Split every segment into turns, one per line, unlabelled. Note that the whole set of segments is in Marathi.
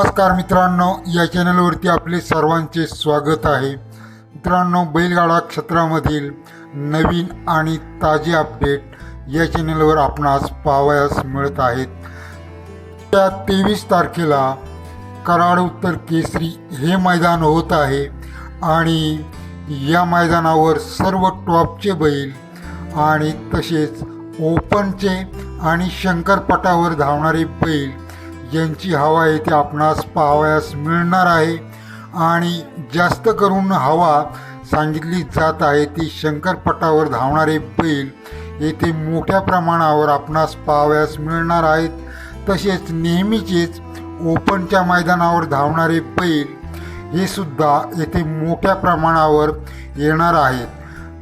नमस्कार मित्रांनो या चॅनलवरती आपले सर्वांचे स्वागत आहे. मित्रांनो बैलगाडा क्षेत्रामधील नवीन आणि ताजे अपडेट या चॅनलवर आपणास पाहावयास मिळत आहेत. त्या तेवीस तारखेला कराड उत्तर केसरी हे मैदान होत आहे आणि या मैदानावर सर्व टॉपचे बैल आणि तसेच ओपनचे आणि शंकरपटावर धावणारे बैल ज्यांची हवा येथे आपणास पाहावयास मिळणार आहे. आणि जास्त करून हवा सांगितली जात आहे ती शंकरपटावर धावणारे बैल येथे मोठ्या प्रमाणावर आपणास पाहावयास मिळणार आहेत. तसेच नेहमीचेच ओपनच्या मैदानावर धावणारे बैल हे सुद्धा येथे मोठ्या प्रमाणावर येणार आहेत.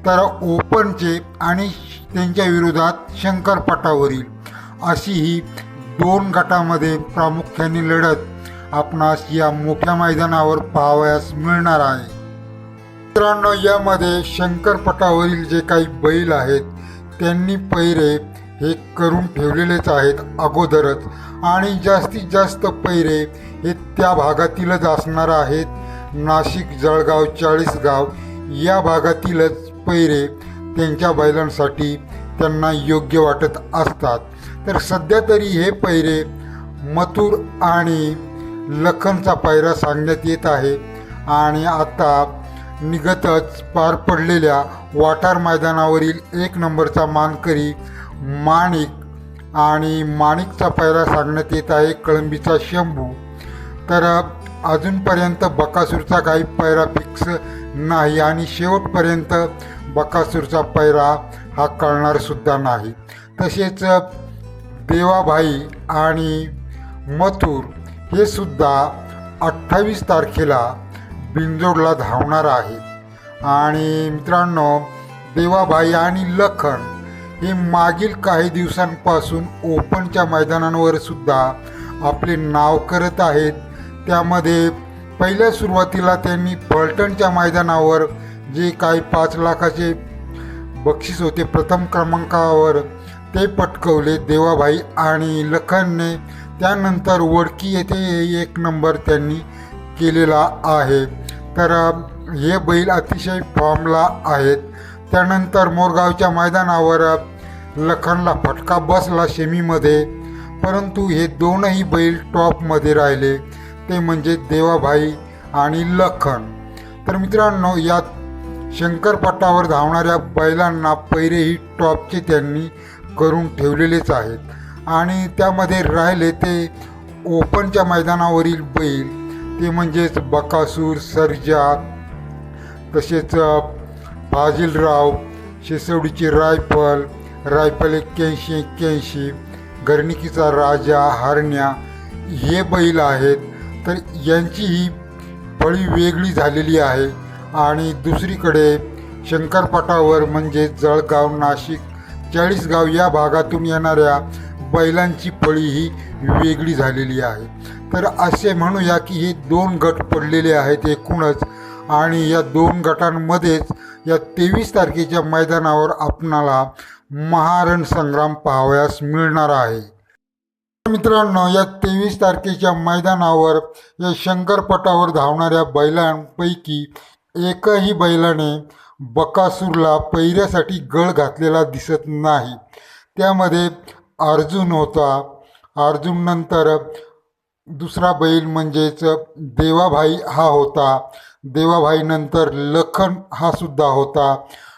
तर ओपनचे आणि त्यांच्या विरोधात शंकरपटावरील अशी ही दोन गटामध्ये प्रामुख्याने लढत आपणास या मोठ्या मैदानावर पाहावयास मिळणार आहे. मित्रांनो यामध्ये शंकरपटावरील जे काही बैल आहेत त्यांनी पैरे हे करून ठेवलेलेच आहेत अगोदरच. आणि जास्तीत जास्त पैरे हे त्या भागातीलच असणार आहेत. नाशिक जळगाव चाळीसगाव या भागातीलच पैरे त्यांच्या बैलांसाठी त्यांना योग्य वाटत असतात. तर सध्या तरी हे पैरे मथुर आणि लखनचा पायरा सांगण्यात येत आहे. आणि आता निगतच पार पडलेल्या वाठार मैदानावरील एक नंबरचा मानकरी माणिक आणि माणिकचा पायरा सांगण्यात येत आहे कळंबीचा शंभू. तर अजूनपर्यंत बकासूरचा काही पायरा फिक्स नाही आणि शेवटपर्यंत बकासूरचा पायरा हा कळणारसुद्धा नाही. तसेच देवाभाई आणि मथुर हे सुद्धा अठ्ठावीस तारखेला बिंजोडला धावणार आहेत. आणि मित्रांनो देवाभाई आणि लखन हे मागील काही दिवसांपासून ओपनच्या मैदानांवर सुद्धा आपले नाव करत आहेत. त्यामध्ये पहिल्या सुरुवातीला त्यांनी फलटणच्या मैदानावर जे काही पाच लाखाचे बक्षीस होते प्रथम क्रमांकावर ते पटकवले देवाभाई आणि लखनने. त्यानंतर वडकी येथे एक नंबर त्यांनी केलेला आहे. तर हे बैल अतिशय फॉर्मला आहेत. त्यानंतर मोरगावच्या मैदानावर लखनला फटका बसला शेमीमध्ये. परंतु हे दोनही बैल टॉपमध्ये राहिले. ते म्हणजे देवाभाई आणि लखन. तर मित्रांनो यात शंकरपटावर धावणाऱ्या बैलांना पैरेही टॉपचे त्यांनी करून ठेवलेलेच आहेत. आणि त्यामध्ये राहिले ते ओपनच्या मैदानावरील बैल. ते म्हणजेच बकासूर सर्जा तसेच फाजिलराव शिसवडीची रायफल रायफल एक्क्याऐंशी एक्क्याऐंशी गर्निकीचा राजा हरण्या हे बैल आहेत. तर यांची ही फळी वेगळी झालेली आहे. आणि दुसरीकडे शंकरपटावर म्हणजे जळगाव नाशिक चाळीसगाव या भागातून येणाऱ्या बैलांची फळी ही वेगळी झालेली आहे. तर असे म्हणूया की हे दोन गट पडलेले आहेत एकूणच. आणि या दोन गटांमध्येच या तेवीस तारखेच्या मैदानावर आपणाला महारण संग्राम पाहावयास मिळणार आहे. मित्रांनो या तेवीस तारखेच्या मैदानावर या शंकरपटावर धावणाऱ्या बैलांपैकी एकही बैलाने बकासूरला पैऱ्यासाठी गळ घातलेला दिसत नाही. त्यामध्ये अर्जुन होता. अर्जुन नंतर दुसरा बैल म्हणजेच देवाभाई हा होता. देवाभाई नंतर लखन हा सुद्धा होता.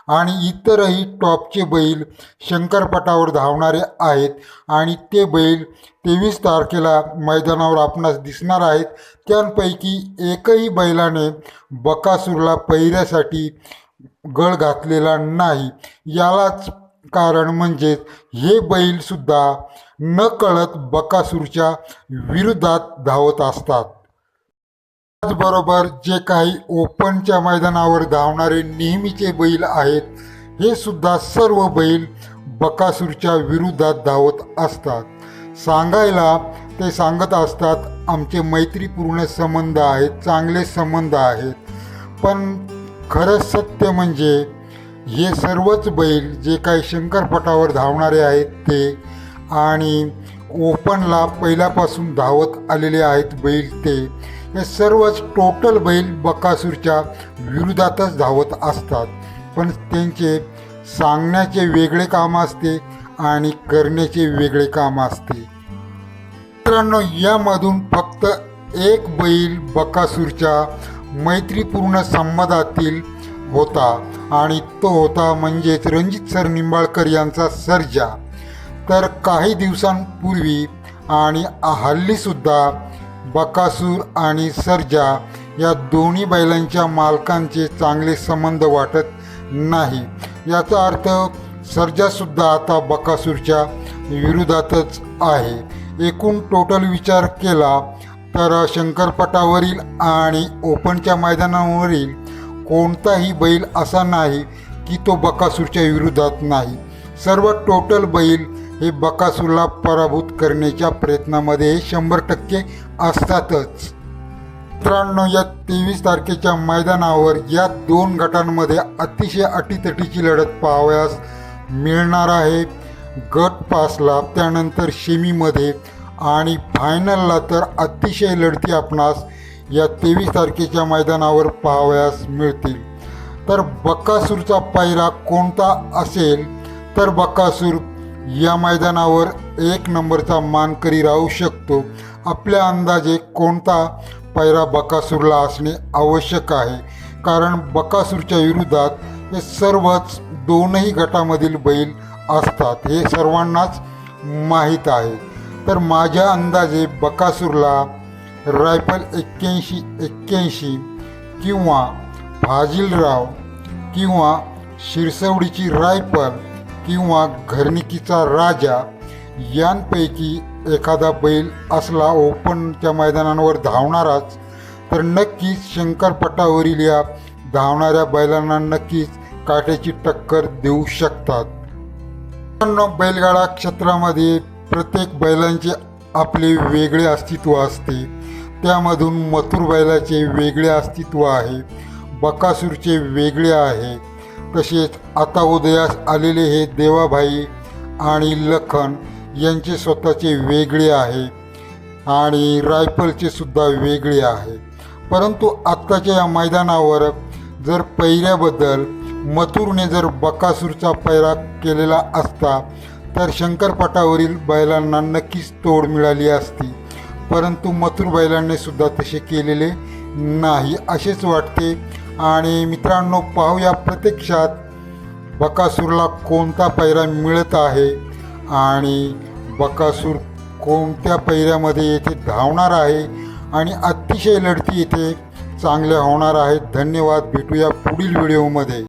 आणि इतरही टॉपचे बैल शंकरपटावर धावणारे आहेत. आणि ते बैल तेवीस तारखेला मैदानावर आपणास दिसणार आहेत. त्यांपैकी एकही बैलाने बकासूरला पैऱ्यासाठी गळ घातलेला नाही. यालाच कारण म्हणजेच हे बैलसुद्धा न कळत बकासूरच्या विरोधात धावत असतात. त्याचबरोबर जे काही ओपनच्या मैदानावर धावणारे नेहमीचे बैल आहेत हे सुद्धा सर्व बैल बकासूरच्या विरोधात धावत असतात. सांगायला ते सांगत असतात आमचे मैत्रीपूर्ण संबंध आहेत चांगले संबंध आहेत. पण खरं सत्य म्हणजे हे सर्वच बैल जे काही शंकरपटावर धावणारे आहेत ते आणि ओपनला पहिल्यापासून धावत आलेले आहेत बैल ते हे सर्वच टोटल बैल बकासूरच्या विरोधातच धावत असतात. पण त्यांचे सांगण्याचे वेगळे काम असते आणि करण्याचे वेगळे काम असते. मित्रांनो यामधून फक्त एक बैल बकासूरच्या मैत्रीपूर्ण संवादातील होता आणि तो होता म्हणजेच रणजित सर निंबाळकर यांचा सर्जा. तर काही दिवसांपूर्वी आणि हल्लीसुद्धा बकासूर आणि सर्जा या दोन्ही बैलांच्या मालकांचे चांगले संबंध वाटत नाही. याचा अर्थ सर्जासुद्धा आता बकासूरच्या विरोधातच आहे. एकूण टोटल विचार केला तर शंकरपटावरील आणि ओपनच्या मैदानावरील कोणताही बैल असा नाही की तो बकासूरच्या विरोधात नाही. सर्व टोटल बैल हे बकासूरला पराभूत करण्याच्या प्रयत्नामध्ये शंभर टक्के असतातच. मित्रांनो या तेवीस तारखेच्या मैदानावर या दोन गटांमध्ये अतिशय अटीतटीची लढत पाहावयास मिळणार आहे. गट पासला त्यानंतर शेमीमध्ये आणि फायनलला तर अतिशय लढती आपणास या तेवीस तारखेच्या मैदानावर पाहावयास मिळतील. तर बकासूरचा पायरा कोणता असेल? तर बकासूर या मैदानावर एक नंबरचा मानकरी राहू शकतो. आपल्या अंदाजे कोणता पायरा बकासूरला असणे आवश्यक आहे? कारण बकासूरच्या विरोधात हे सर्वच दोनही गटामधील बैल असतात. हे सर्वांनाच माहीत आहे. तर माझ्या अंदाजे बकासूरला रायफल एक्क्याऐंशी एक्क्याऐंशी किंवा फाजिलराव किंवा शिरसवडीची रायफल किंवा घरणिकीचा राजा यांपैकी एखादा बैल असला ओपनच्या मैदानांवर धावणाराच तर नक्कीच शंकरपटावरील या धावणाऱ्या बैलांना नक्कीच काट्याची टक्कर देऊ शकतात. बैलगाडा क्षेत्रामध्ये प्रत्येक बैलांचे आपले वेगळे अस्तित्व असते. त्यामधून मथुर बैलाचे वेगळे अस्तित्व आहे. बकासूरचे वेगळे आहे. तसेच आता उदयास आलेले हे देवाभाई आणि लखन यांचे स्वतःचे वेगळे आहे. आणि रायफलचे सुद्धा वेगळे आहे. परंतु आत्ताच्या या मैदानावर जर पैऱ्याबद्दल मथुरने जर बकासूरचा पैरा केलेला असता तर शंकरपटावरील बैलांना नक्कीच तोड मिळाली असती. परंतु मथुर बैलांनी सुद्धा तसे केलेले नाही असेच वाटते. आणि मित्रांनो पाहूया प्रत्यक्षात बकासूरला कोणता पैरा मिळत आहे आणि बकासूर कोणत्या पैऱ्यामध्ये येथे धावणार आहे आणि अतिशय लढती येथे चांगल्या होणार आहेत. धन्यवाद. भेटूया पुढील व्हिडिओमध्ये.